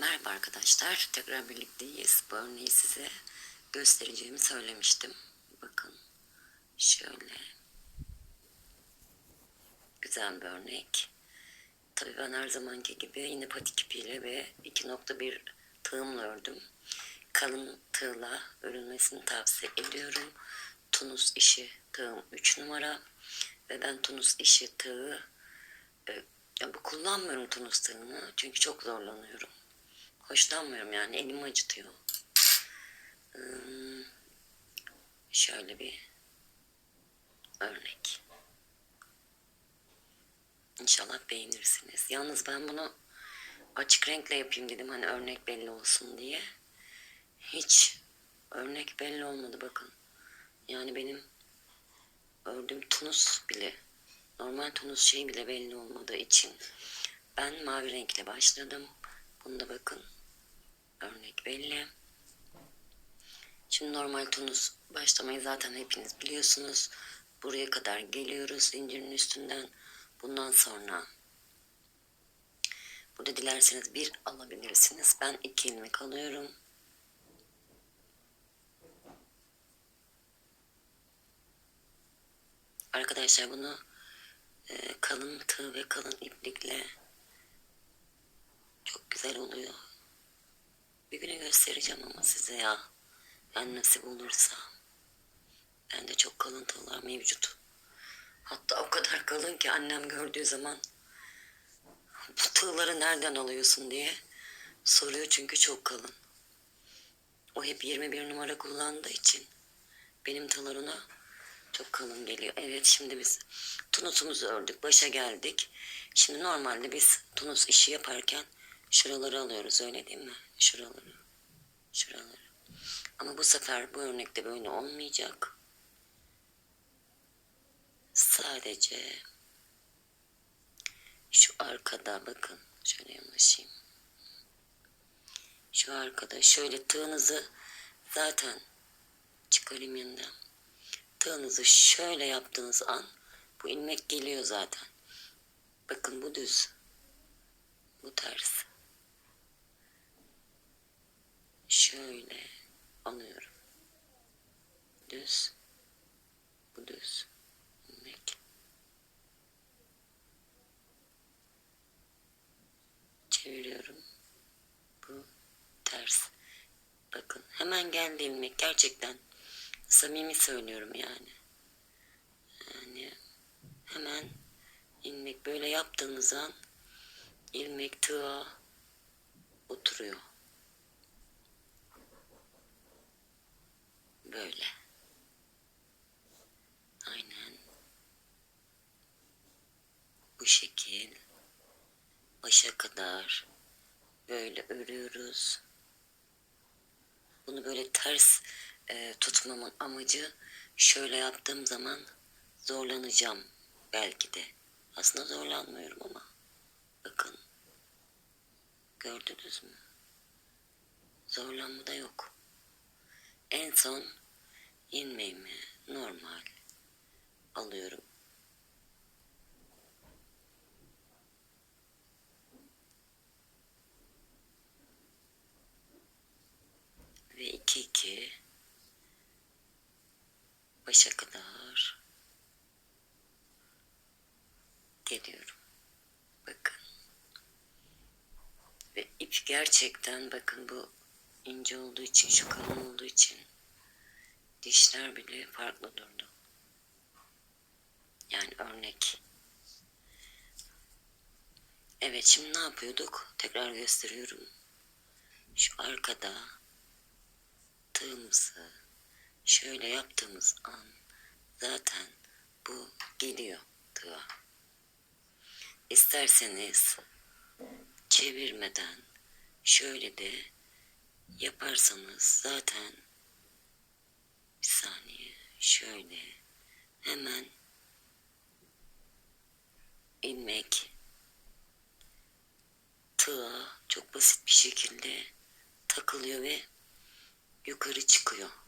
Merhaba arkadaşlar. Tekrar birlikteyiz. Bu örneği size göstereceğimi söylemiştim. Bakın. Şöyle. Güzel bir örnek. Tabii ben her zamanki gibi yine patik ipiyle ve 2.1 tığımla ördüm. Kalın tığla örülmesini tavsiye ediyorum. Tunus işi tığım 3 numara. Ve ben Tunus işi tığı e, ya bu kullanmıyorum Tunus tığını. Çünkü çok zorlanıyorum. Hoşlanmıyorum yani elim acıtıyor. Hmm, şöyle bir örnek. İnşallah beğenirsiniz. Yalnız ben bunu açık renkle yapayım dedim hani örnek belli olsun diye. Hiç örnek belli olmadı bakın. Yani benim ördüğüm tunus bile normal tunus şey bile belli olmadığı için ben mavi renkle başladım. Bunda bakın örnek belli. Şimdi normal tunus başlamayı zaten hepiniz biliyorsunuz. Buraya kadar geliyoruz zincirin üstünden. Bundan sonra burada dilerseniz bir alabilirsiniz. Ben iki ilmek alıyorum. Arkadaşlar bunu e, kalın tığ ve kalın iplikle çok güzel oluyor. Bir güne göstereceğim ama size ya. Yani nasip olursa. Bende çok kalın tığlar mevcut. Hatta o kadar kalın ki annem gördüğü zaman bu tığları nereden alıyorsun diye soruyor çünkü çok kalın. O hep 21 numara kullandığı için benim tığlar ona çok kalın geliyor. Evet şimdi biz tunusumuzu ördük. Başa geldik. Şimdi normalde biz tunus işi yaparken şuraları alıyoruz öyle değil mi? Şuraları. Şuraları. Ama bu sefer bu örnekte böyle olmayacak. Sadece şu arkada bakın. Şöyle yanaşayım. Şu arkada şöyle tığınızı zaten çıkarayım yanından. Tığınızı şöyle yaptığınız an bu ilmek geliyor zaten. Bakın bu düz. Bu ters. Şöyle alıyorum. Düz. Bu düz. İlmek. Çeviriyorum. Bu ters. Bakın hemen geldi ilmek gerçekten. Samimi söylüyorum yani. Yani hemen ilmek böyle yaptığınız an ilmek tığa oturuyor. Böyle. Aynen. Bu şekil. Başa kadar böyle örüyoruz. Bunu böyle ters e, tutmamın amacı şöyle yaptığım zaman zorlanacağım belki de. Aslında zorlanmıyorum ama. Bakın. Gördünüz mü? Zorlanma da yok. En son ilmeğimi normal alıyorum. Ve iki iki başa kadar geliyorum. Bakın. Ve ip gerçekten bakın bu ince olduğu için, şu kalın olduğu için dişler bile farklı durdu. Yani örnek. Evet şimdi ne yapıyorduk? Tekrar gösteriyorum. Şu arkada tığımızı şöyle yaptığımız an zaten bu geliyor tığa. İsterseniz çevirmeden şöyle de yaparsanız zaten bir saniye şöyle hemen ilmek tığa çok basit bir şekilde takılıyor ve yukarı çıkıyor.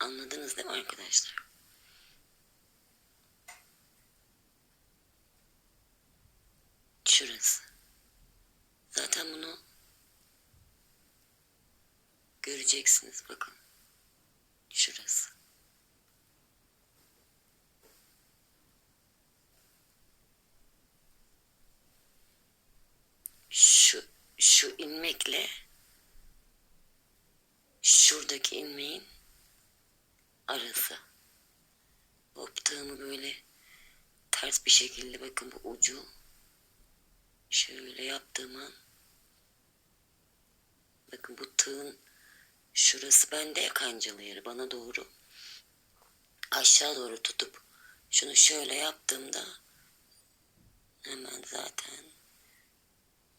Anladınız değil mi arkadaşlar? Şurası. Zaten bunu göreceksiniz bakın. Şurası. Şu şu ilmekle şuradaki ilmeğin arası. Optığımı böyle ters bir şekilde bakın bu ucu şöyle yaptığım an bakın bu tığın şurası bende ya kancalı yeri bana doğru aşağı doğru tutup şunu şöyle yaptığımda hemen zaten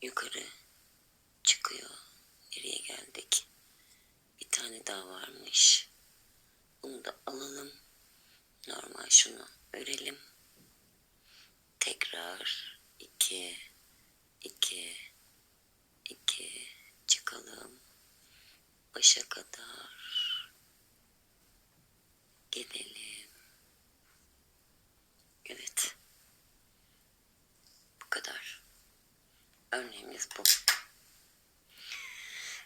yukarı çıkıyor. Nereye geldik? Bir tane daha varmış. Bunu da alalım. Normal şunu örelim. Tekrar iki, iki, iki çıkalım. Başa kadar gelelim. Evet. Bu kadar. Örneğimiz bu.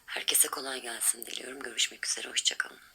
Herkese kolay gelsin diliyorum. Görüşmek üzere. Hoşçakalın.